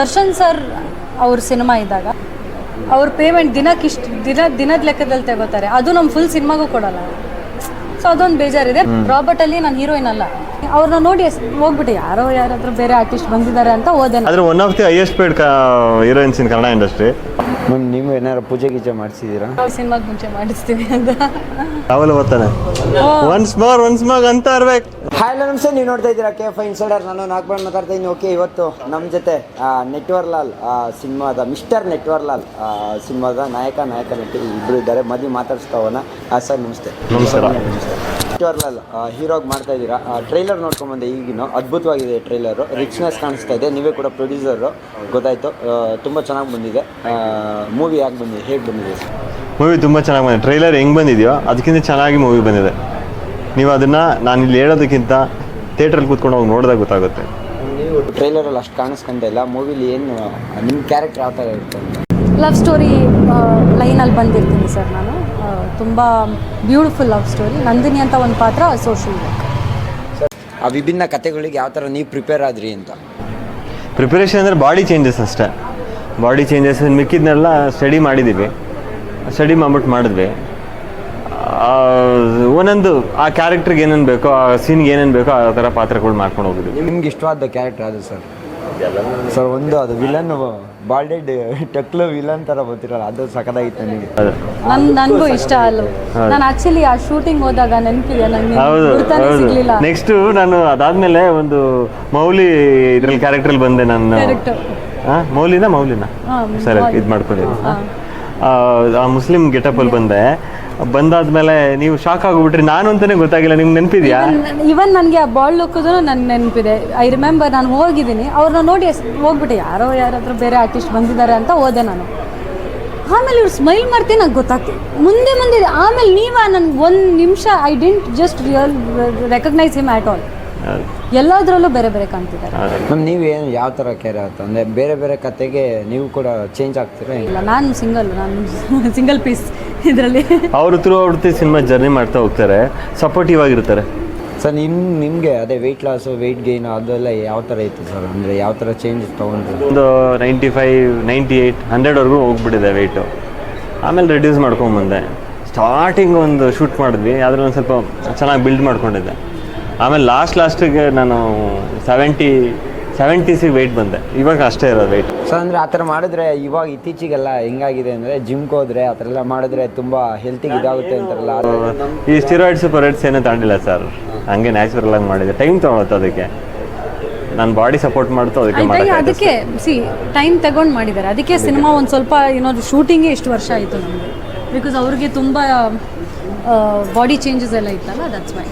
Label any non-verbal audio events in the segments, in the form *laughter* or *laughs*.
Darshan sir ಅವ್ರ cinema ಇದ್ದಾಗ ಅವ್ರ ಪೇಮೆಂಟ್ ದಿನಕ್ಕೆ ಇಷ್ಟು ದಿನ ದಿನದ ಲೆಕ್ಕದಲ್ಲಿ ತಗೋತಾರೆ. ಅದು ನಮ್ಮ ಫುಲ್ ಸಿನಿಮಾಗೂ ಕೊಡಲ್ಲ. ಸೊ ಅದೊಂದು ಬೇಜಾರಿದೆ. ರಾಬರ್ಟ್ ಅಲ್ಲಿ ನಾನು ಹೀರೋಯಿನ್ ಅಲ್ಲ. ಅವ್ರನ್ನ ನೋಡಿ ಹೋಗ್ಬಿಟ್ಟು ಯಾರೋ ಯಾರಾದ್ರೂ ಬೇರೆ ಆರ್ಟಿಸ್ಟ್ ಬಂದಿದ್ದಾರೆ ಅಂತ ಓದೆ ನಾನು. ಆದರೆ one of the highest paid heroines in Kannada industry ma'am ನೀವು ಏನಾರು ಪೂಜೆ ಗೀಜೆ ಮಾಡಿಸಿದ್ದೀರಾ? ಸಿನಿಮಾಗೆ ಮುಂಚೆ ಮಾಡಿಸ್ತೀವಿ ಅಂತ. ಅವಲು ಓದ್ತಾನೆ. ಒನ್ಸ್ ಮೋರ್ ಒನ್ಸ್ ಮೋರ್ ಅಂತ ಇರ್ಬೇಕು. ಹಾಯ್ ಎಲ್ಲ ನಮಸ್ತೆ. ನೀವು ನೋಡ್ತಾ ಇದ್ದೀರಾ ಕೆ ಎಫ್ ಇನ್ಸೈಡರ್ ನಾನು ನಾಗ್ಬಾಳ್ ಮಾತಾಡ್ತಾ ಇದ್ದೀನಿ. ಓಕೆ ಇವತ್ತು ನಮ್ಮ ಜೊತೆ ನೆಟ್ವರ್ ಲಾಲ್ ಸಿನಿಮಾದ ಮಿಸ್ಟರ್ ನೆಟ್ವರ್ ಲಾಲ್ ಸಿನಿಮಾದ ನಾಯಕ ನಾಯಕ ನಟಿ ಇಬ್ಬರು ಇದ್ದಾರೆ. ಮದುವೆ ಮಾತಾಡಿಸ್ತಾ ಹೋಗೋಣ. ಸರ್ ನಮಸ್ತೆ. ನಮಸ್ಕಾರ. ಲಾಲ್ ಹೀರೋಗಿ ಮಾಡ್ತಾ ಇದ್ದೀರಾ? ಟ್ರೈಲರ್ ನೋಡ್ಕೊಂಬಂದೆ ಈಗಿನ ಅದ್ಭುತವಾಗಿದೆ ಟ್ರೈಲರು. ರಿಚ್ನೆಸ್ ಕಾಣಿಸ್ತಾ ಇದೆ. ನೀವೇ ಕೂಡ ಪ್ರೊಡ್ಯೂಸರು. ಗೊತ್ತಾಯಿತು. ತುಂಬ ಚೆನ್ನಾಗಿ ಬಂದಿದೆ. ಮೂವಿ ಯಾಕೆ ಬಂದಿದೆ? ಹೇಗೆ ಬಂದಿದೆ? ಮೂವಿ ತುಂಬ ಚೆನ್ನಾಗಿ ಬಂದಿದೆ. ಟ್ರೈಲರ್ ಹೆಂಗೆ ಬಂದಿದೆಯೋ ಅದಕ್ಕಿಂತ ಚೆನ್ನಾಗಿ ಮೂವಿ ಬಂದಿದೆ. ನೀವು ಅದನ್ನು ನಾನು ಇಲ್ಲಿ ಹೇಳೋದಕ್ಕಿಂತ ಥಿಯೇಟ್ರಲ್ಲಿ ಕೂತ್ಕೊಂಡು ಹೋಗಿ ನೋಡಿದಾಗ ಗೊತ್ತಾಗುತ್ತೆ. ನೀವು ಟ್ರೈಲರಲ್ಲಿ ಅಷ್ಟು ಕಾಣಿಸ್ಕೊಂತ ಇಲ್ಲ. ಮೂವಿಲಿ ಏನು ನಿಮ್ಮ ಕ್ಯಾರೆಕ್ಟರ್ ಯಾವ ಥರ ಇರುತ್ತೆ ಲವ್ ಸ್ಟೋರಿ ಲೈನಲ್ಲಿ ಬಂದಿರ್ತೀನಿ ಸರ್ ನಾನು. ತುಂಬ ಬ್ಯೂಟಿಫುಲ್ ಲವ್ ಸ್ಟೋರಿ ನಂದಿನಿ ಅಂತ ಒಂದು ಪಾತ್ರ ಸೋಷಿಯಲ್ ಆ ವಿಭಿನ್ನ ಕಥೆಗಳಿಗೆ ಯಾವ ಥರ ನೀವು ಪ್ರಿಪೇರ್ ಆದ್ರಿ ಅಂತ? ಪ್ರಿಪರೇಷನ್ ಅಂದರೆ ಬಾಡಿ ಚೇಂಜಸ್ ಅಷ್ಟೇ. ಬಾಡಿ ಚೇಂಜಸ್ ಮಿಕ್ಕಿದ್ನೆಲ್ಲ ಸ್ಟಡಿ ಮಾಡಿದ್ದೀವಿ ಸ್ಟಡಿ ಮಾಡ್ಬಿಟ್ಟು ಮಾಡಿದ್ವಿ. ಆ, ಒಂದೊಂದು ಆ ಕ್ಯಾರೆಕ್ಟ್ರಿಗೆ ಏನೇನು ಬೇಕೋ ಆ ಸೀನ್ಗೆ ಏನೇನು ಬೇಕೋ ಆ ಥರ ಪಾತ್ರಗಳು ಮಾಡ್ಕೊಂಡು ಹೋಗಿದ್ವಿ. ನಿಮ್ಗೆ ಇಷ್ಟವಾದ ಕ್ಯಾರೆಕ್ಟರ್ ಅದು ಸರ್ ಸರ್ ಒಂದು ಅದು ವಿಲನ್ ಬಾಲ್ಡೆಡ್ ಟಕ್ಲು ವಿಲನ್ ತರ ಬರ್ತಿರಲ್ಲ ಅದು ಸಖತ್ತಾಗಿತ್ತು ನನಗೆ. ನನ್ ನನಗೂ ಇಷ್ಟ ಅಲ್ಲ. ನಾನು ಆಕ್ಚುಲಿ ಆ ಶೂಟಿಂಗ್ ಹೋದಾಗ ನೆನಪಿದೆ ನನಗೆ ಹೌದು ಗುರ್ತಾನೆ ಹೌದು ಸಿಗ್ಲಿಲ್ಲ. ನೆಕ್ಸ್ಟ್ ನಾನು ಅದಾದ್ಮೇಲೆ ಒಂದು ಮೌಲಿ ಇದ್ರಲ್ಲಿ ಕ್ಯಾರೆಕ್ಟ್ರಲ್ಲಿ ಬಂದೆ ನಾನು. Correct. ಆ, ಮೌಲಿನ ಮೌಲಿನ? ಹಾ, ಸರಿ ಇದು ಮಾಡ್ಕೊಂಡಿದ್ದೀನಿ ಆ ಮುಸ್ಲಿಂ ಗೆಟಪ್ ಅಲ್ಲಿ ಬಂದೆ. ಬಂದಾದ್ಮೇಲೆ ನೀವು ಶಾಕ್ ಆಗಿಬಿಟ್ರಿ ನಾನು ಅಂತಾನೆ ಗೊತ್ತಾಗಿಲ್ಲ ನಿಮ್ಗೆ ನೆನಪಿದ್ಯಾ? ಇವನ್ ನನಗೆ ಆ ಬಾಲ್ ಲುಕ್ಕದು ನನ್ಗೆ ನೆನಪಿದೆ. ಐ ರಿಮೆಂಬರ್ ನಾನು ಹೋಗಿದ್ದೀನಿ. ಅವ್ರನ್ನ ನೋಡಿ ಹೋಗ್ಬಿಟ್ಟೆ ಯಾರೋ ಯಾರಾದ್ರು ಬೇರೆ ಆರ್ಟಿಸ್ಟ್ ಬಂದಿದ್ದಾರೆ ಅಂತ ಹೋದೆ ನಾನು. ಆಮೇಲೆ ಇವ್ರು ಸ್ಮೈಲ್ ಮಾಡ್ತೀನಿ ನಂಗೆ ಗೊತ್ತಾಗ್ತಿ ಮುಂದೆ ಮುಂದೆ ಇದೆ. ಆಮೇಲೆ ನೀವ ನನ್ಗೆ ಒಂದು ನಿಮಿಷ I didn't just real recognise him at all ಎಲ್ಲದರಲ್ಲೂ ಬೇರೆ ಬೇರೆ ಕಾಣ್ತಿದ್ದಾರೆ. ಮ್ಯಾಮ್ ನೀವು ಏನು ಯಾವ ಥರ ಕೇರ್ ಆಯ್ತು ಅಂದರೆ ಬೇರೆ ಬೇರೆ ಕತೆಗೆ ನೀವು ಕೂಡ ಚೇಂಜ್ ಆಗ್ತೀರಾ? ಇಲ್ಲ ನಾನು ಸಿಂಗಲ್ ನಾನು ಸಿಂಗಲ್ ಪೀಸ್ ಇದರಲ್ಲಿ? ಅವರು ತ್ರೂ ಔಟ್ ಸಿನಿಮಾ ಜರ್ನಿ ಮಾಡ್ತಾ ಹೋಗ್ತಾರೆ ಸಪೋರ್ಟಿವ್ ಆಗಿರ್ತಾರೆ. ಸರ್ ನಿಮ್ಮ ನಿಮಗೆ ಅದೇ ವೆಯ್ಟ್ ಲಾಸು ವೆಯ್ಟ್ ಗೇನ್ ಅದೆಲ್ಲ ಯಾವ ಥರ ಇತ್ತು ಸರ್? ಅಂದರೆ ಯಾವ ಥರ ಚೇಂಜ್ ತೊಗೊಂಡ್ರಿ? ಒಂದು ನೈಂಟಿ ಫೈವ್ ನೈಂಟಿ ಏಯ್ಟ್ ಹಂಡ್ರೆಡ್ವರೆಗೂ ಹೋಗ್ಬಿಟ್ಟಿದೆ ವೆಯ್ಟು ಆಮೇಲೆ ರೆಡ್ಯೂಸ್ ಮಾಡ್ಕೊಂಬಂದೆ ಸ್ಟಾರ್ಟಿಂಗ್ ಒಂದು ಶೂಟ್ ಮಾಡಿದ್ವಿ ಆದರೆ ಒಂದು ಸ್ವಲ್ಪ ಚೆನ್ನಾಗಿ ಬಿಲ್ಡ್ ಮಾಡ್ಕೊಂಡಿದ್ದೆ. ಆಮೇಲೆ ಲಾಸ್ಟ್ ಲಾಸ್ಟಿಗೆ ನಾನು ಸೆವೆಂಟಿ ಸೆವೆಂಟೀಸಿಗೆ ವೆಯ್ಟ್ ಬಂದೆ. ಇವಾಗ ಅಷ್ಟೇ ಇರೋದು ವೆಯ್ಟ್ ಸೊ ಅಂದರೆ ಆ ಥರ ಮಾಡಿದ್ರೆ ಇವಾಗ ಇತ್ತೀಚೆಗೆಲ್ಲ ಹೆಂಗಾಗಿದೆ ಅಂದರೆ ಜಿಮ್ಗೆ ಹೋದ್ರೆ ಆ ಥರ ಎಲ್ಲ ಮಾಡಿದ್ರೆ ತುಂಬ ಹೆಲ್ತಿಗೆ ಇದಾಗುತ್ತೆ ಅಂತಾರಲ್ಲ ಈ ಸ್ಟಿರಾಯ್ಡ್ಸ್ ಪೊರೈಡ್ಸ್ ಏನೂ ತಗೊಂಡಿಲ್ಲ ಸರ್ ಹಂಗೆ ನ್ಯಾಚುರಲ್ ಆಗಿ ಮಾಡಿದೆ. ಟೈಮ್ ತೊಗೊಳುತ್ತೆ ಅದಕ್ಕೆ. ನನ್ನ ಬಾಡಿ ಸಪೋರ್ಟ್ ಮಾಡ್ತು ಅದಕ್ಕೆ ಆಯ್ತಾ ಮಾಡೋಕ್ಕೆ ಅದಕ್ಕೆ ಸಿ ಟೈಮ್ ತಗೊಂಡು ಮಾಡಿದ್ದಾರೆ ಅದಕ್ಕೆ ಸಿನಿಮಾ ಒಂದು ಸ್ವಲ್ಪ ಏನೋ ಶೂಟಿಂಗೇ ಇಷ್ಟು ವರ್ಷ ಆಯಿತು ನಮಗೆ ಬಿಕಾಸ್ ಅವ್ರಿಗೆ ತುಂಬ ಬಾಡಿ ಚೇಂಜಸ್ ಎಲ್ಲ ಇತ್ತಲ್ಲ ದಟ್ಸ್ ವೈ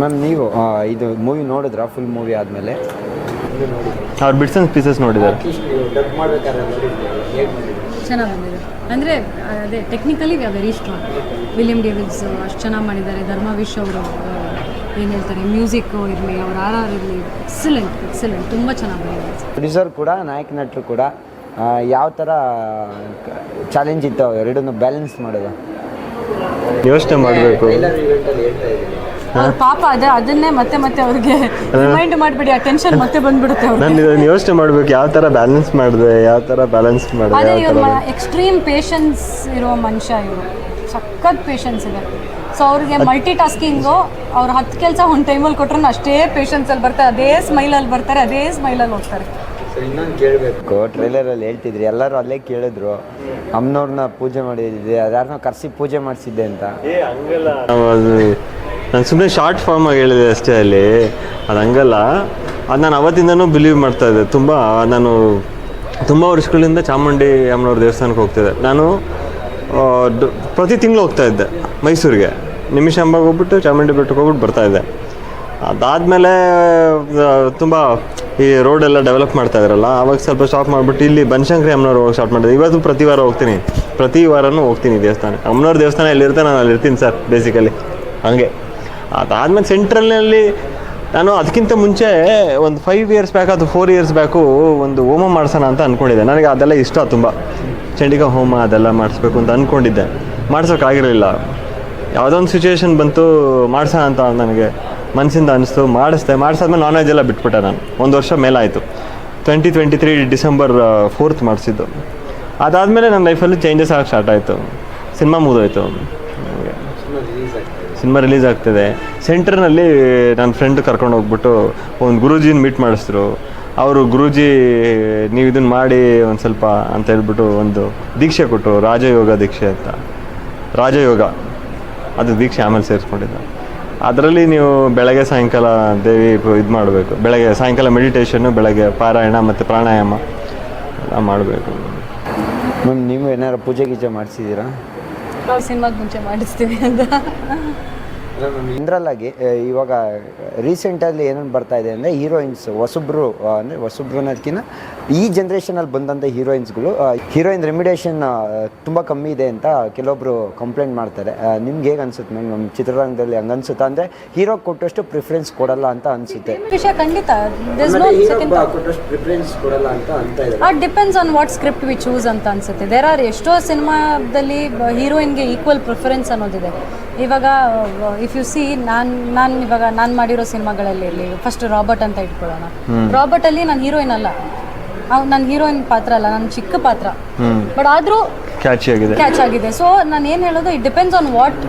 ಮ್ಯಾಮ್ ನೀವು ಆ, ಇದು ಮೂವಿ ನೋಡಿದ್ರಾ? ಫುಲ್ ಮೂವಿ ಆದಮೇಲೆ? ಅವ್ರು ಬಿಟ್ಸ್ ಆ್ಯಂಡ್ ಪೀಸಸ್ ನೋಡಿದ್ದಾರೆ. ಚೆನ್ನಾಗಿ ಬಂದಿದೆ ಅಂದರೆ ಅದೇ technically we are very strong William Davids ಅಷ್ಟು ಚೆನ್ನಾಗಿ ಮಾಡಿದ್ದಾರೆ. ಧರ್ಮ ವಿಶ್ ಅವರು ಏನು ಹೇಳ್ತಾರೆ ಮ್ಯೂಸಿಕ್ಕು ಇರಲಿ ಅವ್ರ ಆರ್ ಆರ್ ಇರಲಿ ಎಕ್ಸಲೆಂಟ್ ಎಕ್ಸಲೆಂಟ್ ತುಂಬ ಚೆನ್ನಾಗಿ ಬಂದಿದೆ ಪ್ರೊಡ್ಯೂಸರ್ ಕೂಡ ನಾಯಕ ನಟರು ಕೂಡ ಯಾವ ಥರ ಚಾಲೆಂಜ್ ಇತ್ತು ಎರಡನ್ನು ಬ್ಯಾಲೆನ್ಸ್ ಮಾಡೋದು? ಯೋಚನೆ ಮಾಡಬೇಕು. *laughs* ಅವ್ರ ಪಾಪ ಅದೇ ಅದನ್ನೇ ಮತ್ತೆ ಮತ್ತೆ ಅವ್ರಿಗೆ ರಿಮೈಂಡ್ ಮಾಡಿಬಿಡಿ ಆ ಟೆನ್ಷನ್ ಮತ್ತೆ ಬಂದ್ಬಿಡುತ್ತೆ ಅವ್ರಿಗೆ. ನಾನು ಇದನ್ನು ಯೋಚನೆ ಮಾಡ್ಬೇಕು ಯಾವ ತರ ಬ್ಯಾಲೆನ್ಸ್ ಮಾಡಿದೆ ಯಾವ ತರ ಬ್ಯಾಲೆನ್ಸ್ ಮಾಡಿದೆ ಅದೇ ಎಕ್ಸ್ಟ್ರೀಮ್ ಪೇಷನ್ಸ್ ಇರೋ ಮನುಷ್ಯ ಇವರು. ಸಖತ್ ಪೇಷನ್ಸ್ ಇದೆ. ಸೊ ಅವ್ರಿಗೆ ಮಲ್ಟಿ ಟಾಸ್ಕಿಂಗು ಅವ್ರು ಹತ್ತು ಕೆಲಸ ಒಂದು ಟೈಮಲ್ಲಿ ಕೊಟ್ರೂ ಅಷ್ಟೇ ಪೇಷನ್ಸಲ್ಲಿ ಬರ್ತಾರೆ ಅದೇ ಸ್ಮೈಲಲ್ಲಿ ಬರ್ತಾರೆ ಅದೇ ಸ್ಮೈಲಲ್ಲಿ ಹೋಗ್ತಾರೆ. ಇನ್ನೊಂದು ಕೇಳಬೇಕು. ಟ್ರೈಲರಲ್ಲಿ ಹೇಳ್ತಿದ್ರಿ ಎಲ್ಲರೂ ಅಲ್ಲೇ ಕೇಳಿದ್ರು. ಅಮ್ಮನವ್ರನ್ನ ಪೂಜೆ ಮಾಡಿದ್ದೆ ಅದಾರನ್ನ ಕರೆಸಿ ಪೂಜೆ ಮಾಡಿಸಿದ್ದೆ ಅಂತ. ನಾನು ಸುಮ್ಮನೆ ಶಾರ್ಟ್ ಫಾರ್ಮ್ ಆಗಿ ಹೇಳಿದೆ ಅಷ್ಟೇ ಅಲ್ಲಿ. ಅದು ಹಂಗಲ್ಲ. ಅದು ನಾನು ಅವತ್ತಿಂದನೂ ಬಿಲೀವ್ ಮಾಡ್ತಾ ಇದ್ದೆ. ತುಂಬ, ನಾನು ತುಂಬ ವರ್ಷಗಳಿಂದ ಚಾಮುಂಡಿ ಅಮ್ಮನವ್ರ ದೇವಸ್ಥಾನಕ್ಕೆ ಹೋಗ್ತಿದ್ದೆ. ನಾನು ಪ್ರತಿ ತಿಂಗಳು ಹೋಗ್ತಾ ಇದ್ದೆ ಮೈಸೂರಿಗೆ. ನಿಮಿಷಾಂಬಾಗ ಹೋಗ್ಬಿಟ್ಟು ಚಾಮುಂಡಿ ಬೆಟ್ಟಕ್ಕೆ ಹೋಗ್ಬಿಟ್ಟು ಬರ್ತಾ ಇದ್ದೆ. ಅದಾದಮೇಲೆ ತುಂಬ ಈ ರೋಡ್ ಎಲ್ಲ ಡೆವಲಪ್ ಮಾಡ್ತಾ ಇದ್ರಲ್ಲ, ಆವಾಗ ಸ್ವಲ್ಪ ಸ್ಟಾಪ್ ಮಾಡಿಬಿಟ್ಟು ಇಲ್ಲಿ ಬನಶಂಕರಿ ಅಮ್ಮನವ್ರು ಹೋಗಿ ಸ್ಟಾರ್ಟ್ ಮಾಡಿದೆ. ಇವತ್ತು ಪ್ರತಿ ವಾರ ಹೋಗ್ತೀನಿ. ಪ್ರತಿ ವಾರನೂ ಹೋಗ್ತೀನಿ ದೇವಸ್ಥಾನ ಅಮ್ಮನವ್ರ ದೇವಸ್ಥಾನ ಎಲ್ಲಿರುತ್ತೆ, ನಾನು ಅಲ್ಲಿ ಇರ್ತೀನಿ ಸರ್ ಬೇಸಿಕಲಿ ಹಾಗೆ. ಅದಾದ್ಮೇಲೆ ಸೆಂಟ್ರಲ್ನಲ್ಲಿ ನಾನು ಅದಕ್ಕಿಂತ ಮುಂಚೆ ಒಂದು ಫೈವ್ ಇಯರ್ಸ್ ಬ್ಯಾಕ್ ಅಥವಾ ಫೋರ್ ಇಯರ್ಸ್ ಬ್ಯಾಕು ಒಂದು ಹೋಮ ಮಾಡ್ಸೋಣ ಅಂತ ಅಂದ್ಕೊಂಡಿದ್ದೆ ನನಗೆ ಅದೆಲ್ಲ ಇಷ್ಟ ತುಂಬ. ಚಂಡಿಕಾ ಹೋಮ ಅದೆಲ್ಲ ಮಾಡಿಸ್ಬೇಕು ಅಂತ ಅಂದ್ಕೊಂಡಿದ್ದೆ ಮಾಡ್ಸೋಕ್ಕಾಗಿರಲಿಲ್ಲ ಯಾವುದೋ ಒಂದು ಸಿಚುವೇಶನ್ ಬಂತು ಮಾಡ್ಸೋಣ ಅಂತ ನನಗೆ ಮನಸ್ಸಿಂದ ಅನಿಸ್ತು. ಮಾಡಿಸ್ದೆ. ಮಾಡಿಸಾದ್ಮೇಲೆ ನಾನ್ ವೆಜ್ ಎಲ್ಲ ಬಿಟ್ಬಿಟ್ಟೆ ನಾನು. ಒಂದು ವರ್ಷ ಮೇಲಾಯಿತು. Twenty twenty three December fourth ಮಾಡಿಸಿದ್ದು. ಅದಾದಮೇಲೆ ನನ್ನ ಲೈಫಲ್ಲಿ ಚೇಂಜಸ್ ಆಗಕ್ಕೆ ಸ್ಟಾರ್ಟ್ ಆಯಿತು. ಸಿನಿಮಾ ಮುಗಿದೋಯ್ತು. ಸಿನಿಮಾ ರಿಲೀಸ್ ಆಗ್ತಿದೆ. ಸೆಂಟರ್ನಲ್ಲಿ ನನ್ನ ಫ್ರೆಂಡ್ ಕರ್ಕೊಂಡು ಹೋಗ್ಬಿಟ್ಟು ಒಂದು ಗುರೂಜಿನ ಮೀಟ್ ಮಾಡಿಸಿದ್ರು. ಅವರು ಗುರೂಜಿ ನೀವು ಇದನ್ನು ಮಾಡಿ ಒಂದು ಸ್ವಲ್ಪ ಅಂತ ಹೇಳ್ಬಿಟ್ಟು ಒಂದು ದೀಕ್ಷೆ ಕೊಟ್ಟರು ರಾಜಯೋಗ ದೀಕ್ಷೆ ಅಂತ. ರಾಜಯೋಗ. ಅದು ದೀಕ್ಷೆ ಆಮೇಲೆ ಸೇರಿಸ್ಕೊಂಡಿದ್ದ. ಅದರಲ್ಲಿ ನೀವು ಬೆಳಗ್ಗೆ ಸಾಯಂಕಾಲ ದೇವಿ ಇದು ಮಾಡಬೇಕು. ಬೆಳಗ್ಗೆ ಸಾಯಂಕಾಲ ಮೆಡಿಟೇಷನ್ನು ಬೆಳಗ್ಗೆ ಪಾರಾಯಣ ಮತ್ತು ಪ್ರಾಣಾಯಾಮ ಎಲ್ಲ ಮಾಡಬೇಕು. ಮ್ಯಾಮ್ ನೀವು ಏನಾರು ಪೂಜೆ ಗೀಜೆ ಮಾಡಿಸಿದ್ದೀರಾ? ಸಿನಿಮಾಗೆ ಮುಂಚೆ ಮಾಡಿಸ್ತೀವಿ ಅಂತ. ಜನರಲ್ಲಾಗಿ ಇವಾಗ ರೀಸೆಂಟಲ್ಲಿ ಏನೇನು ಬರ್ತಾ ಇದೆ ಅಂದರೆ ಹೀರೋಯಿನ್ಸ್ ಹೊಸಬ್ರು ಅಂದರೆ ಹೊಸಬ್ರು ಅನ್ನೋದಕ್ಕಿಂತ ಈ ಜನ್ರೇಷನಲ್ಲಿ ಬಂದಂಥ ಹೀರೋಯಿನ್ಸ್ಗಳು ಹೀರೋಯಿನ್ ರೆಮಿಡೇಷನ್ ತುಂಬ ಕಮ್ಮಿ ಇದೆ ಅಂತ ಕೆಲವೊಬ್ರು ಕಂಪ್ಲೇಂಟ್ ಮಾಡ್ತಾರೆ. ನಿಮ್ಗೆ ಹೇಗೆ ಅನ್ಸುತ್ತೆ ಮ್ಯಾಮ್? ನಮ್ಮ ಚಿತ್ರರಂಗದಲ್ಲಿ ಹಂಗೆ ಅನ್ಸುತ್ತಾ? ಅಂದರೆ ಹೀರೋ ಕೊಟ್ಟಷ್ಟು ಪ್ರಿಫರೆನ್ಸ್ ಕೊಡಲ್ಲ ಅಂತ ಅನ್ಸುತ್ತೆ. ವಿಷಯ ಖಂಡಿತ. ಪ್ರಿಫರೆನ್ಸ್ ಕೊಡಲ್ಲ ಅಂತ ಅಂತ depends on what script we choose ಅಂತ ಅನ್ಸುತ್ತೆ. ದೇರ್ ಆರ್ ಎಷ್ಟೋ ಸಿನಿಮಾದಲ್ಲಿ ಹೀರೋಯಿನ್ಗೆ ಈಕ್ವಲ್ ಪ್ರಿಫರೆನ್ಸ್ ಅನ್ನೋದಿದೆ. ಇವಾಗ ಇಫ್ ಯು ಸಿ ನಾನು ನಾನು ಇವಾಗ ನಾನು ಮಾಡಿರೋ ಸಿನಿಮಾಗಳಲ್ಲಿ ಇರಲಿ ಫಸ್ಟ್ ರಾಬರ್ಟ್ ಅಂತ ಇಟ್ಕೊಳ್ಳೋಣ. ರಾಬರ್ಟಲ್ಲಿ ನಾನು ಹೀರೋಯಿನ್ ಅಲ್ಲ. ಅವ್ನು ನನ್ನ ಹೀರೋಯಿನ್ ಪಾತ್ರ ಅಲ್ಲ ನನ್ನ ಚಿಕ್ಕ ಪಾತ್ರ. ಬಟ್ ಆದರೂ ಕ್ಯಾಚ್ ಆಗಿದೆ. ಕ್ಯಾಚ್ ಆಗಿದೆ. ಸೊ ನಾನು ಏನು ಹೇಳೋದು ಇಟ್ ಡಿಪೆಂಡ್ಸ್ ಆನ್ ವಾಟ್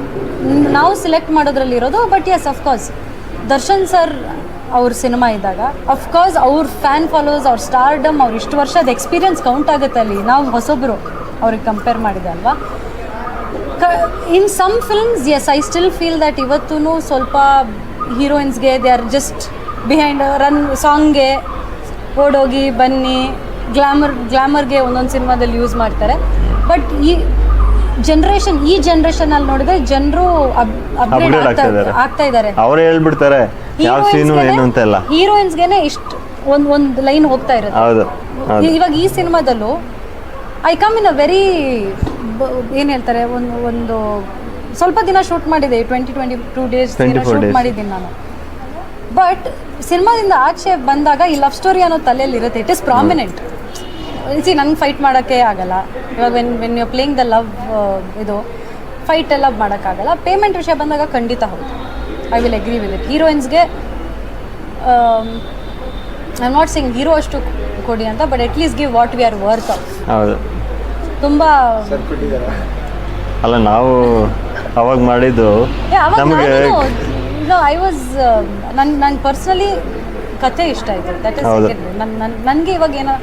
ನಾವು ಸಿಲೆಕ್ಟ್ ಮಾಡೋದ್ರಲ್ಲಿ ಇರೋದು. But yes of course Darshan sir ಅವ್ರ ಸಿನಿಮಾ ಇದ್ದಾಗ ಅಫ್ಕೋರ್ಸ್ ಅವ್ರ ಫ್ಯಾನ್ ಫಾಲೋವರ್ಸ್ ಅವ್ರ ಸ್ಟಾರ್ಡಮ್ ಅವ್ರ ಇಷ್ಟು ವರ್ಷದ ಎಕ್ಸ್ಪೀರಿಯನ್ಸ್ ಕೌಂಟ್ ಆಗುತ್ತೆ ಅಲ್ಲಿ. ನಾವು ಹೊಸೊಬ್ರು ಅವ್ರಿಗೆ ಕಂಪೇರ್ ಮಾಡಿದೆ ಅಲ್ವಾ? In some films yes I still feel that ಇವತ್ತೂ ಸ್ವಲ್ಪ ಹೀರೋಯಿನ್ಸ್ಗೆ they are just behind run ಸಾಂಗ್ಗೆ ಓಡೋಗಿ ಬನ್ನಿ ಗ್ಲಾಮರ್ ಗ್ಲಾಮರ್ಗೆ ಒಂದೊಂದು ಸಿನಿಮಾದಲ್ಲಿ ಯೂಸ್ ಮಾಡ್ತಾರೆ. ಬಟ್ ಈ ಜನ್ರೇಷನ್ ಈ ಜನ್ರೇಷನಲ್ಲಿ ನೋಡಿದ್ರೆ ಜನರು ಅಪ್ಗ್ರೇಡ್ ಆಗ್ತಾ ಇದ್ದಾರೆ. ಅವರೇ ಹೇಳ್ಬಿಡ್ತಾರೆ ಯಾವ ಸೀನು ಏನು ಅಂತೆಲ್ಲ ಹೀರೋಯಿನ್ಸ್ಗೆನೆ ಇಷ್ಟು ಒಂದು ಒಂದು ಲೈನ್ ಹೋಗ್ತಾ ಇರುತ್ತೆ. ಇವಾಗ ಈ ಸಿನಿಮಾದಲ್ಲೂ I come in a very ಏನು ಹೇಳ್ತಾರೆ ಒಂದು ಒಂದು ಸ್ವಲ್ಪ ದಿನ ಶೂಟ್ ಮಾಡಿದೆ twenty twenty two days 24 shoot days. ಮಾಡಿದ್ದೀನಿ ನಾನು. ಬಟ್ ಸಿನಿಮಾದಿಂದ ಆಚೆ ಬಂದಾಗ ಈ ಲವ್ ಸ್ಟೋರಿ ಅನ್ನೋ ತಲೆಯಲ್ಲಿ ಇರುತ್ತೆ ಇಟ್ ಇಸ್ ಪ್ರಾಮಿನೆಂಟ್ ಸಿ ನಂಗೆ ಫೈಟ್ ಮಾಡೋಕ್ಕೆ ಆಗಲ್ಲ. ಇವಾಗ when when you playing the love ಇದು ಫೈಟ್ ಎಲ್ಲ ಮಾಡೋಕ್ಕಾಗಲ್ಲ. ಪೇಮೆಂಟ್ ವಿಷಯ ಬಂದಾಗ ಖಂಡಿತ ಹೌದು. I will agree with it ಹೀರೋಯಿನ್ಸ್ಗೆ I not Singh hero ಅಷ್ಟು ಕೊಡಿ ಅಂತ but at least give what we are worth ಹೌದು. ತುಂಬ ಅಲ್ಲ ನಾವು ಅವಾಗ ಮಾಡಿದ್ದು ನಮಗೆ ಐ ವಾಸ್ ನನ್ ನನ್ ಪರ್ಸನಲಿ ಕತೆ ಇಷ್ಟ ಆಯ್ತು ದಟ್ ಇಸ್ ಹೌದು. ನನಗೆ ಇವಾಗ ಏನೋ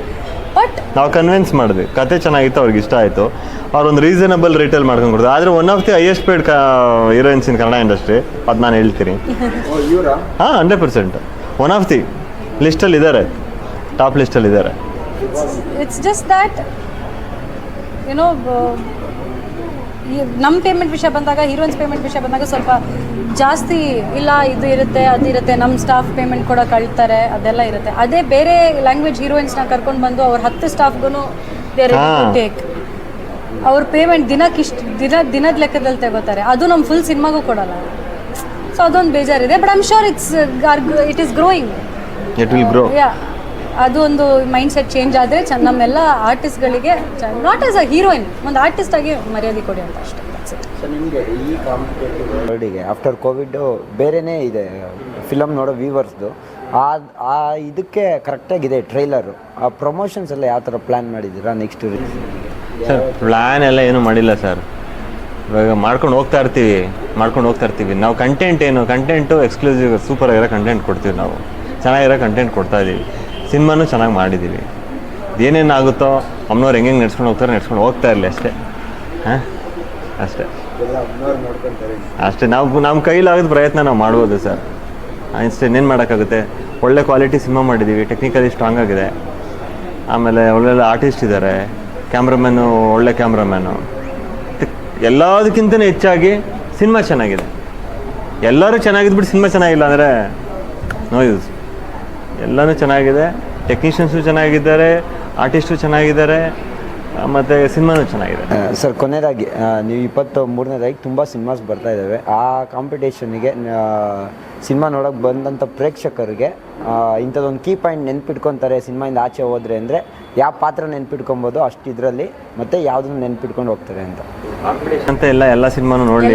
ಬಟ್ ನಾವು ಕನ್ವಿನ್ಸ್ ಮಾಡಿದ್ವಿ. ಕತೆ ಚೆನ್ನಾಗಿತ್ತು ಅವ್ರಿಗೆ ಇಷ್ಟ ಆಯಿತು. ಅವ್ರೊಂದು ಒಂದು ರೀಸನಬಲ್ ರೇಟಲ್ಲಿ ಮಾಡ್ಕೊಂಡು ಕೊಡ್ತಾರೆ. ಆದರೆ one of the highest paid ಕಾ ಹೀರೋಯಿನ್ಸ್ ಇನ್ ಕನ್ನಡ ಇಂಡಸ್ಟ್ರಿ ಅದು ನಾನು ಹೇಳ್ತೀನಿ. ಹಾಂ hundred percent one of the ಲಿಸ್ಟಲ್ಲಿ ಇದ್ದಾರೆ ಟಾಪ್ ಲಿಸ್ಟಲ್ಲಿ ಇದ್ದಾರೆ ಇಟ್ಸ್ ಜಸ್ಟ್ ದ್ಯಾಟ್ ಏನೋ ನಮ್ಮ ಪೇಮೆಂಟ್ ವಿಷಯ ಬಂದಾಗ ಹೀರೋಯಿನ್ಸ್ ಪೇಮೆಂಟ್ ವಿಷಯ ಬಂದಾಗ ಸ್ವಲ್ಪ ಜಾಸ್ತಿ ಇಲ್ಲ ಇದು ಇರುತ್ತೆ ಅದು ಇರುತ್ತೆ ನಮ್ಮ ಸ್ಟಾಫ್ ಪೇಮೆಂಟ್ ಕೂಡ ಕಳ್ತಾರೆ ಅದೆಲ್ಲ ಇರುತ್ತೆ. ಅದೇ ಬೇರೆ ಲ್ಯಾಂಗ್ವೇಜ್ ಹೀರೋಯಿನ್ಸ್ನ ಕರ್ಕೊಂಡು ಬಂದು ಅವ್ರ ಹತ್ತು ಸ್ಟಾಫ್ಗೂ ಬೇರೆ ಹಾ. ಟೇಕ್ ಅವ್ರ ಪೇಮೆಂಟ್ ದಿನಕ್ಕೆ ಇಷ್ಟು ದಿನ ದಿನದ ಲೆಕ್ಕದಲ್ಲಿ ತಗೋತಾರೆ. ಅದು ನಮ್ಮ ಫುಲ್ ಸಿನಿಮಾಗೂ ಕೊಡಲ್ಲ. ಸೊ ಅದೊಂದು ಬೇಜಾರಿದೆ but I'm sure it's it is growing it will grow yeah ಅದು ಒಂದು ಮೈಂಡ್ ಸೆಟ್ ಚೇಂಜ್ ಆದರೆ ಚೆನ್ನ ನಮ್ಮೆಲ್ಲ ಆರ್ಟಿಸ್ಟ್ಗಳಿಗೆ ನಾಟ್ ಆಸ್ ಅ ಹೀರೋಯಿನ್ ಒಂದು ಆರ್ಟಿಸ್ಟ್ ಆಗಿ ಮರ್ಯಾದೆ ಕೊಡಿ ಅಂತ ಅಷ್ಟೇ That's ಸೊ ನಿಮಗೆ ಈ ಕಾಂಪಿಟೇಟಿವ್ ವರ್ಲ್ಡಿಗೆ ಆಫ್ಟರ್ ಕೋವಿಡ್ಡು ಬೇರೆನೇ ಇದೆ ಫಿಲಮ್ ನೋಡೋ ವ್ಯೂವರ್ಸ್ದು ಆ ಆ ಇದಕ್ಕೆ ಕರೆಕ್ಟಾಗಿದೆ ಟ್ರೈಲರು ಆ ಪ್ರಮೋಷನ್ಸ್ ಎಲ್ಲ ಯಾವ ಥರ ಪ್ಲ್ಯಾನ್ ಮಾಡಿದ್ದೀರಾ ನೆಕ್ಸ್ಟ್ ಸರ್ ಪ್ಲ್ಯಾನ್ ಎಲ್ಲ ಏನೂ ಮಾಡಿಲ್ಲ ಸರ್ ಇವಾಗ ಮಾಡ್ಕೊಂಡು ಹೋಗ್ತಾ ಇರ್ತೀವಿ ಮಾಡ್ಕೊಂಡು ಹೋಗ್ತಾ ಇರ್ತೀವಿ. ನಾವು ಕಂಟೆಂಟ್ ಏನು ಕಂಟೆಂಟು ಎಕ್ಸ್ಕ್ಲೂಸಿವ್ ಸೂಪರ್ ಆಗಿರೋ ಕಂಟೆಂಟ್ ಕೊಡ್ತೀವಿ ನಾವು. ಚೆನ್ನಾಗಿರೋ ಕಂಟೆಂಟ್ ಕೊಡ್ತಾ ಇದ್ದೀವಿ ಸಿನಿಮಾನು ಚೆನ್ನಾಗಿ ಮಾಡಿದ್ದೀವಿ ಏನೇನು ಆಗುತ್ತೋ ಅಮ್ಮನವ್ರು ಹೆಂಗೆ ನಡ್ಸ್ಕೊಂಡು ಹೋಗ್ತಾರೆ ನಡ್ಸ್ಕೊಂಡು ಹೋಗ್ತಾ ಇರಲಿ ಅಷ್ಟೇ. ಹಾಂ? ಅಷ್ಟೇ. ಅಷ್ಟೇ. ನಾವು ನಮ್ಮ ಕೈಲಾಗದ ಪ್ರಯತ್ನ ನಾವು ಮಾಡ್ಬೋದು ಸರ್. ಅಷ್ಟೇ ಇನ್ನೇನು ಮಾಡೋಕ್ಕಾಗುತ್ತೆ? ಒಳ್ಳೆ ಕ್ವಾಲಿಟಿ ಸಿನಿಮಾ ಮಾಡಿದ್ದೀವಿ ಟೆಕ್ನಿಕಲಿ ಸ್ಟ್ರಾಂಗ್ ಆಗಿದೆ. ಆಮೇಲೆ ಒಳ್ಳೊಳ್ಳೆ ಆರ್ಟಿಸ್ಟ್ ಇದ್ದಾರೆ ಕ್ಯಾಮ್ರಾಮ್ಯಾನು ಒಳ್ಳೆ ಕ್ಯಾಮ್ರಾಮ್ಯಾನು ಎಲ್ಲದಕ್ಕಿಂತ ಹೆಚ್ಚಾಗಿ ಸಿನಿಮಾ ಚೆನ್ನಾಗಿದೆ. ಎಲ್ಲರೂ ಚೆನ್ನಾಗಿದ್ಬಿಟ್ಟು ಸಿನಿಮಾ ಚೆನ್ನಾಗಿಲ್ಲ ಅಂದರೆ ನೋ ಯೂಸ್ ಎಲ್ಲನೂ ಚೆನ್ನಾಗಿದೆ. ಟೆಕ್ನಿಷಿಯನ್ಸು ಚೆನ್ನಾಗಿದ್ದಾರೆ ಆರ್ಟಿಸ್ಟು ಚೆನ್ನಾಗಿದ್ದಾರೆ ಮತ್ತು ಸಿನಿಮಾನೂ ಚೆನ್ನಾಗಿದೆ. ಸರ್ ಕೊನೆಯದಾಗಿ ನೀವು ಇಪ್ಪತ್ತು ಮೂರನೇದಾಗಿ ತುಂಬ ಸಿನಿಮಾಸ್ ಬರ್ತಾ ಇದ್ದಾವೆ ಆ ಕಾಂಪಿಟೇಷನ್ಗೆ ಸಿನಿಮಾ ನೋಡೋಕೆ ಬಂದಂಥ ಪ್ರೇಕ್ಷಕರಿಗೆ ಇಂಥದ್ದೊಂದು ಕೀ ಪಾಯಿಂಟ್ ನೆನ್ಪಿಟ್ಕೊತಾರೆ ಸಿನಿಮಾಯಿಂದ ಆಚೆ ಹೋದರೆ ಅಂದರೆ ಯಾವ ಪಾತ್ರ ನೆನ್ಪಿಟ್ಕೊಬೋದು ಅಷ್ಟು ಇದರಲ್ಲಿ ಮತ್ತು ಯಾವುದನ್ನು ನೆನ್ಪಿಟ್ಕೊಂಡು ಹೋಗ್ತಾರೆ ಅಂತ. ಅಂತ ಎಲ್ಲ ಎಲ್ಲ ಸಿನಿಮಾನು ನೋಡಲಿ.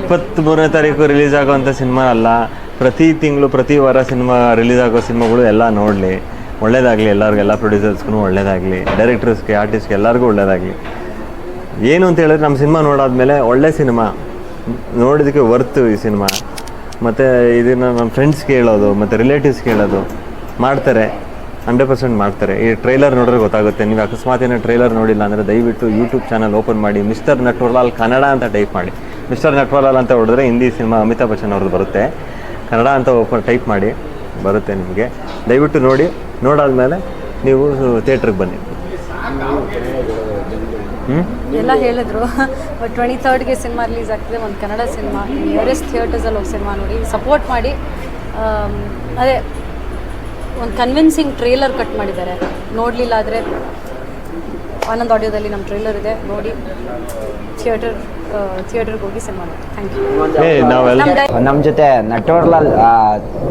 ಇಪ್ಪತ್ತ್ ಮೂರನೇ ತಾರೀಕು ರಿಲೀಸ್ ಆಗೋವಂಥ ಸಿನಿಮಾ ಅಲ್ಲ. ಪ್ರತಿ ತಿಂಗಳು, ಪ್ರತಿ ವಾರ ಸಿನಿಮಾ ರಿಲೀಸ್ ಆಗೋ ಸಿನಿಮಾಗಳು ಎಲ್ಲ ನೋಡಲಿ. ಒಳ್ಳೇದಾಗಲಿ ಎಲ್ಲರಿಗೂ ಎಲ್ಲ ಪ್ರೊಡ್ಯೂಸರ್ಸ್ಗೂ ಒಳ್ಳೇದಾಗಲಿ ಡೈರೆಕ್ಟರ್ಸ್ಗೆ ಆರ್ಟಿಸ್ಟ್ಗೆ ಎಲ್ಲರಿಗೂ ಒಳ್ಳೇದಾಗಲಿ. ಏನು ಅಂತ ಹೇಳಿದ್ರೆ ನಮ್ಮ ಸಿನಿಮಾ ನೋಡಾದ್ಮೇಲೆ ಒಳ್ಳೆ ಸಿನಿಮಾ. ನೋಡಿದಕ್ಕೆ ವರ್ತು ಈ ಸಿನಿಮಾ. ಮತ್ತು ಇದನ್ನು ನಮ್ಮ ಫ್ರೆಂಡ್ಸ್ ಕೇಳೋದು, ಮತ್ತು ರಿಲೇಟಿವ್ಸ್ ಕೇಳೋದು. ಮಾಡ್ತಾರೆ. ಹಂಡ್ರೆಡ್ ಪರ್ಸೆಂಟ್ ಮಾಡ್ತಾರೆ. ಈ ಟ್ರೈಲರ್ ನೋಡಿದ್ರೆ ಗೊತ್ತಾಗುತ್ತೆ. ನೀವು ಅಕಸ್ಮಾತ್ ಏನೋ ಟ್ರೈಲರ್ ನೋಡಿಲ್ಲ ಅಂದರೆ ದಯವಿಟ್ಟು ಯೂಟ್ಯೂಬ್ ಚಾನಲ್ ಓಪನ್ ಮಾಡಿ ಮಿಸ್ಟರ್ ನಟ್ವರ್ಲಾಲ್ ಕನ್ನಡ ಅಂತ ಟೈಪ್ ಮಾಡಿ. ಮಿಸ್ಟರ್ ನಟ್ವರ್ಲಾಲ್ ಅಂತ ಹೊಡೆದ್ರೆ ಹಿಂದಿ ಸಿನಿಮಾ ಅಮಿತಾಬ್ ಬಚ್ಚನ್ ಅವ್ರದ್ದು ಬರುತ್ತೆ. ಕನ್ನಡ ಅಂತ ಓಪನ್ ಟೈಪ್ ಮಾಡಿ ಬರುತ್ತೆ ನಿಮಗೆ. ದಯವಿಟ್ಟು ನೋಡಿ, ನೋಡಾದ್ಮೇಲೆ ನೀವು ಥಿಯೇಟ್ರಿಗೆ ಬನ್ನಿ. ಎಲ್ಲ ಹೇಳಿದ್ರು. ಟ್ವೆಂಟಿ ತರ್ಡ್ಗೆ ಸಿನಿಮಾ ರಿಲೀಸ್ ಆಗ್ತದೆ, ಒಂದು ಕನ್ನಡ ಸಿನಿಮಾ ನಿಯರೆಸ್ಟ್ ಥಿಯೇಟರ್ಸಲ್ಲಿ ಹೋಗಿ ಸಿನಿಮಾ ನೋಡಿ. ಸಪೋರ್ಟ್ ಮಾಡಿ ಅದೇ, ಒಂದು ಕನ್ವಿನ್ಸಿಂಗ್ ಟ್ರೇಲರ್ ಕಟ್ ಮಾಡಿದ್ದಾರೆ. ನೋಡಲಿಲ್ಲ ಆದರೆ ಆನಂದ್ ಆಡಿಯೋದಲ್ಲಿ ನಮ್ಮ ಟ್ರೇಲರ್ ಇದೆ, ನೋಡಿ. ಥಿಯೇಟರ್ ಥಿಯೇಟರ್ಗೆ ಹೋಗಿ ಸಿನಿಮಾ ನೋಡಿ ಥ್ಯಾಂಕ್ ಯು ಏ ನಾವೆಲ್ಲ ನಮ್ಮ ನಮ್ಮ ಜೊತೆ ನಟವರ್ಲಾಲ್ ಆ,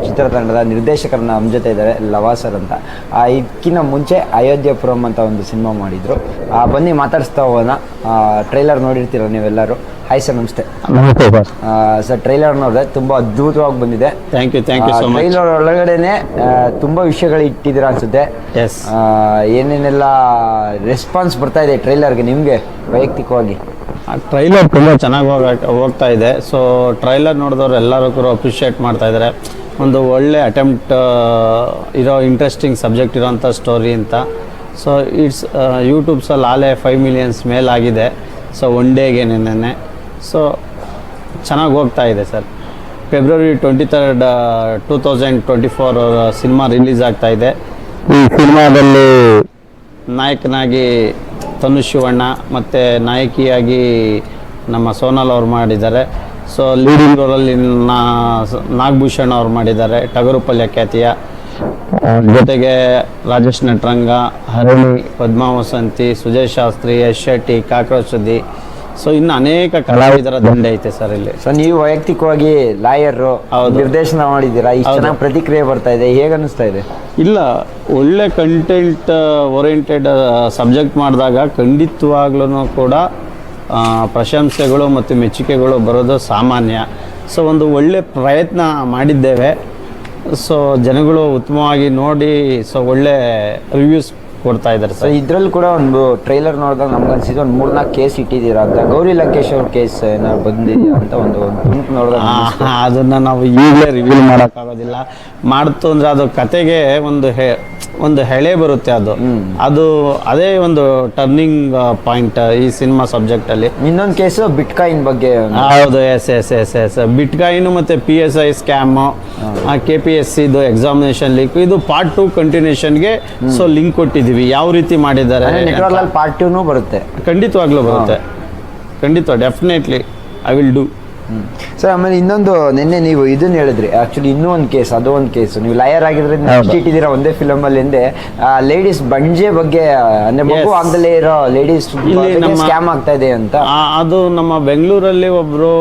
ಚಿತ್ರತಂಡದ ನಿರ್ದೇಶಕರು ನಮ್ಮ ಜೊತೆ ಇದ್ದಾರೆ ಲವಾಸರ್ ಅಂತ. ಆ, ಇದಕ್ಕಿಂತ ಮುಂಚೆ ಅಯೋಧ್ಯಪುರಂ ಅಂತ ಒಂದು ಸಿನಿಮಾ ಮಾಡಿದ್ರು. ಆ, ಬನ್ನಿ ಮಾತಾಡಿಸ್ತಾ ಹೋಗೋಣ. ಟ್ರೈಲರ್ ನೋಡಿರ್ತೀರ ನೀವೆಲ್ಲರೂ? ಹಾಯ್ ಸರ್ ನಮಸ್ತೆ. ನಮಸ್ತೆ ಸರ್ ಸರ್ ಟ್ರೈಲರ್ ನೋಡಿದ್ರೆ ತುಂಬಾ ಅದ್ಭುತವಾಗಿ ಬಂದಿದೆ. Thank you thank you so much trailer ಒಳಗಡೆನೆ ಆ, ತುಂಬಾ ವಿಷಯಗಳು ಇಟ್ಟಿದ್ದೀರ ಅನ್ಸುತ್ತೆ. ಎಸ್ ಆ, ಏನೇನೆಲ್ಲ ರೆಸ್ಪಾನ್ಸ್ ಬರ್ತಾ ಇದೆ ಟ್ರೈಲರ್ಗೆ ನಿಮಗೆ ವೈಯಕ್ತಿಕವಾಗಿ? ಟ್ರೈಲರ್ ತುಂಬ ಚೆನ್ನಾಗಿ ಹೋಗ ಹೋಗ್ತಾ ಇದೆ. ಸೊ ಟ್ರೈಲರ್ ನೋಡಿದವ್ರು ಎಲ್ಲರೂ ಕೂಡ ಅಪ್ರಿಷಿಯೇಟ್ ಮಾಡ್ತಾ ಇದ್ದಾರೆ ಒಂದು ಒಳ್ಳೆ ಅಟೆಂಪ್ಟ್ ಇರೋ ಇಂಟ್ರೆಸ್ಟಿಂಗ್ ಸಬ್ಜೆಕ್ಟ್ ಇರೋಂಥ ಸ್ಟೋರಿ ಅಂತ. ಸೊ ಇಟ್ಸ್ ಯೂಟ್ಯೂಬ್ಸಲ್ಲಿ ಆಲೇ ಫೈವ್ ಮಿಲಿಯನ್ಸ್ ಮೇಲಾಗಿದೆ. ಸೊ ಒನ್ ಡೇಗೆ ನೆನ್ನೆ ಸೊ ಚೆನ್ನಾಗಿ ಹೋಗ್ತಾ ಇದೆ sir. February twenty third two thousand twenty four cinema release ಆಗ್ತಾ ಇದೆ. ಈ ಸಿನಿಮಾದಲ್ಲಿ ನಾಯಕನಾಗಿ ತನು ಶಿವಣ್ಣ ಮತ್ತು ನಾಯಕಿಯಾಗಿ ನಮ್ಮ ಸೋನಲ್ ಅವ್ರು ಮಾಡಿದ್ದಾರೆ. ಸೊ ಲೀಡಿಂಗ್ ರೋಲಲ್ಲಿ ನಾಗಭೂಷಣ್ ಅವ್ರು ಮಾಡಿದ್ದಾರೆ ಟಗರುಪಲ್ಯ ಖ್ಯಾತಿಯ. ಆ, ಜೊತೆಗೆ ರಾಜೇಶ್ ನಟರಂಗ ಹರಣಿ ಪದ್ಮಾವಸಂತಿ ಸುಜಯ್ ಶಾಸ್ತ್ರಿ ಯಶ್ ಶೆಟ್ಟಿ ಕಾಕ್ರೋಚ್ ಸೊ ಇನ್ನು ಅನೇಕ ಕಲಾವಿದರ ದಂಡೆ ಐತೆ ಸರ್ ಇಲ್ಲಿ. ಸೊ ನೀವು ವೈಯಕ್ತಿಕವಾಗಿ ಲಾಯರ್. ನಿರ್ದೇಶನ ಮಾಡಿದ್ದೀರಾ? ಇಷ್ಟು. ಚೆನ್ನಾಗಿ ಪ್ರತಿಕ್ರಿಯೆ ಬರ್ತಾ ಇದೆ. ಹೇಗೆ ಅನಿಸ್ತಾ ಇದೆ? ಇಲ್ಲ ಒಳ್ಳೆ ಕಂಟೆಂಟ್ ಓರಿಯೆಂಟೆಡ್ ಸಬ್ಜೆಕ್ಟ್ ಮಾಡಿದಾಗ ಖಂಡಿತವಾಗ್ಲೂ ಕೂಡ ಪ್ರಶಂಸೆಗಳು ಮತ್ತು ಮೆಚ್ಚುಗೆಗಳು ಬರೋದು ಸಾಮಾನ್ಯ. ಸೊ ಒಂದು ಒಳ್ಳೆ ಪ್ರಯತ್ನ ಮಾಡಿದ್ದೇವೆ. ಸೊ ಜನಗಳು ಉತ್ತಮವಾಗಿ ನೋಡಿ ಸೊ ಒಳ್ಳೆ ರಿವ್ಯೂಸ್ ಕೊಡ್ತಾ ಇದ್ದಾರೆ ಸೊ ಸರ್ ಇದ್ರಲ್ಲಿ ಕೂಡ ಒಂದು ಟ್ರೈಲರ್ ನೋಡಿದಾಗ ನಮ್ಗೆ ಅನ್ಸಿದ್ದು ಒಂದು ಮೂರ್ನಾಲ್ಕು ಕೇಸ್ ಇಟ್ಟಿದ್ದೀರಾ ಅಂತ. ಗೌರಿ ಲಂಕೇಶ್ ಅವ್ರ ಕೇಸ್ ಏನಾದ್ರು ಬಂದಿದೆಯಾ ಅಂತ ಒಂದು ಪ್ರಿಂಟ್ ನೋಡಿದಾಗ. ಆ, ಅದನ್ನ ನಾವು ಈಗಲೇ ರಿವೀಲ್ ಮಾಡೋಕ್ಕಾಗೋದಿಲ್ಲ. ಮಾಡ್ತು ಅಂದ್ರೆ ಅದು ಕತೆಗೆ ಒಂದು ಹೆ ಒಂದು ಹೆಳೆ ಬರುತ್ತೆ ಅದು. ಅದು ಅದೇ ಒಂದು ಟರ್ನಿಂಗ್ ಪಾಯಿಂಟ್ ಈ ಸಿನಿಮಾ ಸಬ್ಜೆಕ್ಟಲ್ಲಿ ಇನ್ನೊಂದು ಕೇಸು ಬಿಟ್ಕಾಯಿನ್ ಬಗ್ಗೆ. ಹೌದು yes yes yes yes bitcoin ಮತ್ತೆ P S I scam K P S Siddu examination leak ಇದು ಪಾರ್ಟ್ ಟು ಕಂಟಿನ್ಯೂಷನ್ಗೆ ಸೊ ಲಿಂಕ್ ಕೊಟ್ಟಿದ್ದೀವಿ ಯಾವ ರೀತಿ ಮಾಡಿದ್ದಾರೆ ಪಾರ್ಟ್ ಟೂನು ಬರುತ್ತೆ. ಖಂಡಿತವಾಗ್ಲೂ ಬರುತ್ತೆ. ಖಂಡಿತ definitely I will do sir ಆಮೇಲೆ ಇನ್ನೊಂದು ನಿನ್ನೆ ನೀವು ಇದನ್ನ ಹೇಳಿದ್ರಿ. ಆಕ್ಚುಲಿ ಇನ್ನೂ ಒಂದು ಕೇಸ್ ಅದು ಒಂದು ಕೇಸ್ ನೀವು ಲಾಯರ್ ಆಗಿದ್ರೆ ನೆಕ್ಸ್ಟ್ ಇಟ್ಟಿದ್ದೀರಾ ಒಂದೇ ಫಿಲಮ್ ಅಲ್ಲಿ ಹಿಂದೆ ಲೇಡೀಸ್ ಬಂಜೆ ಬಗ್ಗೆ ಅಂದ್ರೆ ಮಗು. ಆಗದಲ್ಲೇ ಇರೋ ಲೇಡೀಸ್ ಸ್ಕ್ಯಾಮ್ ಆಗ್ತಾ ಇದೆ ಅಂತ. ಅದು ನಮ್ಮ ಬೆಂಗಳೂರಲ್ಲಿ ಒಬ್ರು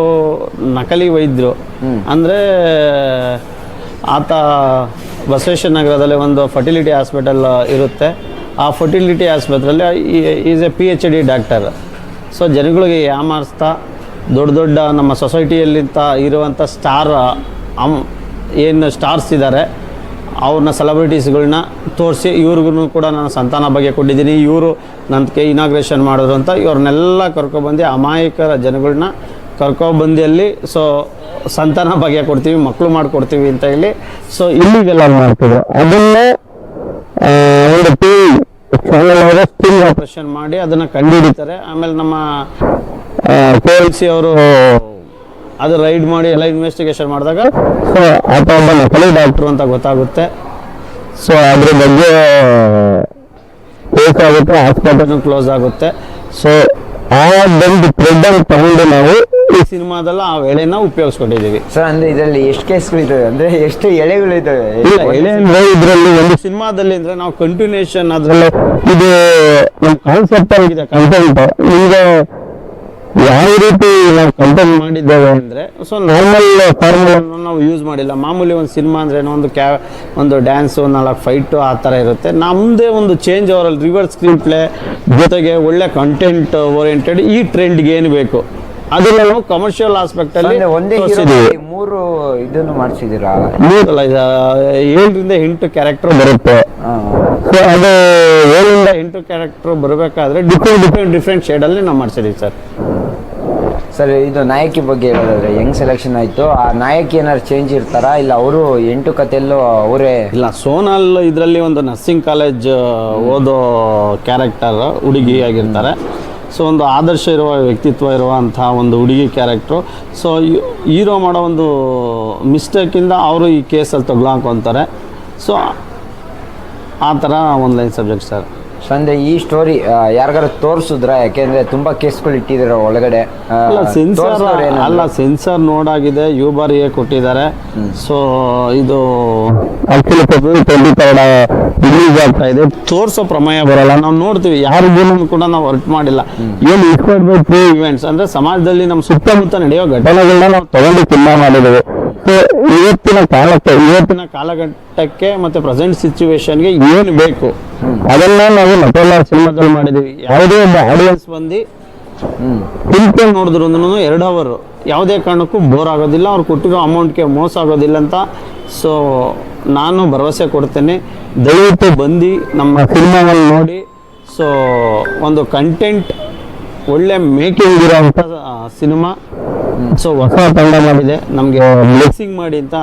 ನಕಲಿ ವೈದ್ಯರು. ಅಂದ್ರೆ ಆತ ಬಸವೇಶ್ವರ ನಗರದಲ್ಲಿ ಒಂದು ಫರ್ಟಿಲಿಟಿ ಹಾಸ್ಪಿಟಲ್ ಇರುತ್ತೆ. ಆ ಫರ್ಟಿಲಿಟಿ ಆಸ್ಪತ್ರೆಯಲ್ಲಿ is a P H D doctor so ಜನಗಳಿಗೆ ಯಾಮಾರಿಸ್ತಾ ದೊಡ್ಡ ದೊಡ್ಡ ನಮ್ಮ ಸೊಸೈಟಿಯಲ್ಲಿಂತ ಇರುವಂಥ ಸ್ಟಾರ್, ಅಮ್, ಏನು ಸ್ಟಾರ್ಸ್ ಇದ್ದಾರೆ ಅವ್ರನ್ನ ಸೆಲೆಬ್ರಿಟೀಸ್ಗಳನ್ನ ತೋರಿಸಿ ಇವ್ರಿಗೂ ಕೂಡ ನಾನು ಸಂತಾನ ಬಗ್ಗೆ ಕೊಟ್ಟಿದ್ದೀನಿ. ಇವರು ನನಗೆ ಇನಾಗ್ರೇಷನ್ ಮಾಡಿದ್ರು ಅಂತ ಇವ್ರನ್ನೆಲ್ಲ ಕರ್ಕೊಬಂದು ಅಮಾಯಕರ ಜನಗಳನ್ನ ಕರ್ಕೊಬಂದಿಯಲ್ಲಿ ಸೊ ಸಂತಾನ ಬಗ್ಗೆ ಕೊಡ್ತೀವಿ ಮಕ್ಕಳು ಮಾಡಿಕೊಡ್ತೀವಿ ಅಂತ ಹೇಳಿ ಸೊ ಇಲ್ಲಿಗೆಲ್ಲ ಮಾಡ್ತಿದ್ರು. ಅದನ್ನೇ ಒಂದು ಟಿ ಚಾನಲ್ ಆಪರೇಷನ್ ಮಾಡಿ ಅದನ್ನು ಕಂಡುಹಿಡಿತಾರೆ. ಆಮೇಲೆ ನಮ್ಮ ಕೆ ಎಲ್ ಸಿ ಅವರು ಅದು ರೈಡ್ ಮಾಡಿ ಎಲ್ಲ ಇನ್ವೆಸ್ಟಿಗೇಷನ್ ಮಾಡಿದಾಗ ಸೊ ಆತ ಒಬ್ಬ ನಕಲಿ ಡಾಕ್ಟ್ರು ಅಂತ ಗೊತ್ತಾಗುತ್ತೆ. ಸೊ ಅದ್ರ ಬಗ್ಗೆ ಕೇಸ್ ಆಗುತ್ತೆ ಹಾಸ್ಪಿಟಲ್ ಕ್ಲೋಸ್ ಆಗುತ್ತೆ. ಸೊ ಆ ಒಂದು ಥ್ರೆಡ್ ತಗೊಂಡು ನಾವು ಈ ಸಿನಿಮಾದಲ್ಲ ಆ ಎಳೆನ ಉಪಯೋಗಿಸ್ಕೊಂಡಿದ್ದೀವಿ. ಸರ್ ಅಂದ್ರೆ ಇದರಲ್ಲಿ ಎಷ್ಟು ಕೇಸ್ಗಳಿದ್ದಾವೆ ಅಂದ್ರೆ ಎಷ್ಟು ಎಳೆಗಳಿದ್ದಾವೆ ಇಲ್ಲ ಎಳೆ ಅಂದ್ರೆ ಇದರಲ್ಲಿ ಒಂದು ಸಿನಿಮಾದಲ್ಲಿ ಅಂದ್ರೆ ನಾವು ಕಂಟಿನ್ಯೂಷನ್ ಅದರಲ್ಲಿ ಇದು ನಮ್ಮ ಕಾನ್ಸೆಪ್ಟ್ ಆಗಿದೆ ಕಂಟೆಂಟ್ ನಿಮಗೆ ಯಾವ ರೀತಿ ನಾವು ಕಂಟೆಂಟ್ ಮಾಡಿದ್ದೇವೆ ಅಂದರೆ ಸೊ ನಾರ್ಮಲ್ ಫಾರ್ಮುಲನ್ನು ನಾವು ಯೂಸ್ ಮಾಡಿಲ್ಲ. ಮಾಮೂಲಿ ಒಂದು ಸಿನಿಮಾ ಅಂದರೆ ಏನೋ ಒಂದು ಕ್ಯಾ ಒಂದು ಡ್ಯಾನ್ಸು ನಾಲ್ಕು ಫೈಟು ಆ ಥರ ಇರುತ್ತೆ. ನಮ್ಮದೇ ಒಂದು ಚೇಂಜ್ ಅವರಲ್ಲಿ ರಿವರ್ಸ್ ಸ್ಕ್ರೀನ್ ಪ್ಲೇ ಜೊತೆಗೆ ಒಳ್ಳೆ ಕಂಟೆಂಟ್ ಓರಿಯೆಂಟೆಡ್ ಈ ಟ್ರೆಂಡ್ಗೆ ಏನು ಬೇಕು? ಅದನ್ನ ನಾವು ಕಮರ್ಷಿಯಲ್ ಆಸ್ಪೆಕ್ಟ್ ಅಲ್ಲಿ ಒಂದೇ. ಮೂರು ಇದನ್ನು ಇದು ಏಳರಿಂದ ಎಂಟು ಕ್ಯಾರೆಕ್ಟರ್ ಬರುತ್ತೆ. ಸೊ ಅದು ಏಳಿಂದ ಎಂಟು ಕ್ಯಾರೆಕ್ಟರ್ ಬರಬೇಕಾದ್ರೆ ಡಿಫ್ರೆಂಟ್ ಡಿಫ್ರೆಂಟ್ ಡಿಫ್ರೆಂಟ್ ಶೇಡಲ್ಲಿ ನಾವು ಮಾಡ್ಸಿದ್ದೀವಿ ಸರ್ ಸರ್ ಇದು ನಾಯಕಿ ಬಗ್ಗೆ ಹೇಳೋದಾದ್ರೆ ಹೆಂಗ್ ಸೆಲೆಕ್ಷನ್ ಆಯಿತು. ಆ ನಾಯಕಿ ಏನಾದ್ರು ಚೇಂಜ್ ಇರ್ತಾರಾ? ಇಲ್ಲ ಅವರು ಎಂಟು ಕಥೆಯಲ್ಲೂ ಅವರೇ? ಇಲ್ಲ ಸೋನಾಲ್ ಇದರಲ್ಲಿ ಒಂದು ನರ್ಸಿಂಗ್ ಕಾಲೇಜ್ ಓದೋ ಕ್ಯಾರೆಕ್ಟರ್ ಹುಡುಗಿ ಆಗಿರ್ತಾರೆ. ಸೊ ಒಂದು ಆದರ್ಶ ಇರುವ ವ್ಯಕ್ತಿತ್ವ ಇರುವಂತಹ ಒಂದು ಹುಡುಗಿ ಕ್ಯಾರೆಕ್ಟ್ರು ಸೊ ಹೀರೋ ಮಾಡೋ ಒಂದು ಮಿಸ್ಟೇಕಿಂದ ಅವರು ಈ ಕೇಸಲ್ಲಿ ತಗೊಳಕೊಂತಾರೆ ಸೊ ಆ ಥರ ಒಂದು ಲೈನ್ ಸಬ್ಜೆಕ್ಟ್ ಸರ್. ಸಂಜೆ ಈ ಸ್ಟೋರಿ ಯಾರಿಗಾರು ತೋರಿಸಿದ್ರ? ಯಾಕೆಂದರೆ ತುಂಬಾ ಕೇಸ್ಗಳು ಇಟ್ಟಿದ್ದಾರೆ ಒಳಗಡೆ. ಅಲ್ಲ ಸೆನ್ಸರ್ ಅಲ್ಲ ಸೆನ್ಸರ್ ನೋಡಾಗಿದೆ ಯು ಬಾರಿಗೆ ಕೊಟ್ಟಿದ್ದಾರೆ ಸೊ ಇದು ಆಕ್ಚುಲಿ ಟ್ವೆಂಟಿ ತರ್ಡ್ ರಿಲೀಸ್ ಆಗ್ತಾ ಇದೆ ತೋರಿಸೋ ಪ್ರಮೇಯ ಬರಲ್ಲ. ನಾವು ನೋಡ್ತೀವಿ ಯಾರಿಗೂ ಕೂಡ ನಾವು ವರ್ಕ್ ಮಾಡಿಲ್ಲ. ಏನು ಇಟ್ಕೊಡ್ಬೇಕು ಟ್ರೂ ಇವೆಂಟ್ಸ್ ಅಂದ್ರೆ ಸಮಾಜದಲ್ಲಿ ನಮ್ಮ ಸುತ್ತಮುತ್ತ ನಡೆಯೋ ಘಟನೆಗಳನ್ನ ನಾವು ತಗೊಂಡು ತಿನ್ನ ಮಾಡಿದ್ದೇವೆ. ಸೊ ಇವತ್ತಿನ ಕಾಲಕ್ಕೆ, ಇವತ್ತಿನ ಕಾಲಘಟ್ಟಕ್ಕೆ ಮತ್ತೆ ಪ್ರೆಸೆಂಟ್ ಸಿಚುವೇಶನ್ಗೆ ಏನು ಬೇಕು? ಅದನ್ನ ನಾವು ನಟೋಲ ಸಿನಿಮಾದಲ್ಲಿ ಮಾಡಿದೀವಿ. ಯಾವುದೇ ಒಂದು ಆಡಿಯನ್ಸ್ ಬಂದು ಹ್ಮ್ ನೋಡಿದ್ರು ಅಂದ್ರೂ ಎರಡು ಅವರು ಯಾವುದೇ ಕಾರಣಕ್ಕೂ ಬೋರ್ ಆಗೋದಿಲ್ಲ. ಅವ್ರು ಕೊಟ್ಟಿರೋ ಅಮೌಂಟ್ಗೆ ಮೋಸ ಆಗೋದಿಲ್ಲ ಅಂತ. ಸೊ ನಾನು ಭರವಸೆ ಕೊಡ್ತೇನೆ. ದಯವಿಟ್ಟು ಬಂದು ನಮ್ಮ ಸಿನಿಮಾವನ್ನು ನೋಡಿ. ಸೊ ಒಂದು ಕಂಟೆಂಟ್ ಒಳ್ಳೆ ಮೇಕಿಂಗ್ ಇರುವಂತ ಸಿನಿಮಾ. ಸೊ ಹೊಸ ತಂಡ ಮಾಡಿದೆ. ನಮಗೆ ಮಿಕ್ಸಿಂಗ್ ಮಾಡಿ ಅಂತ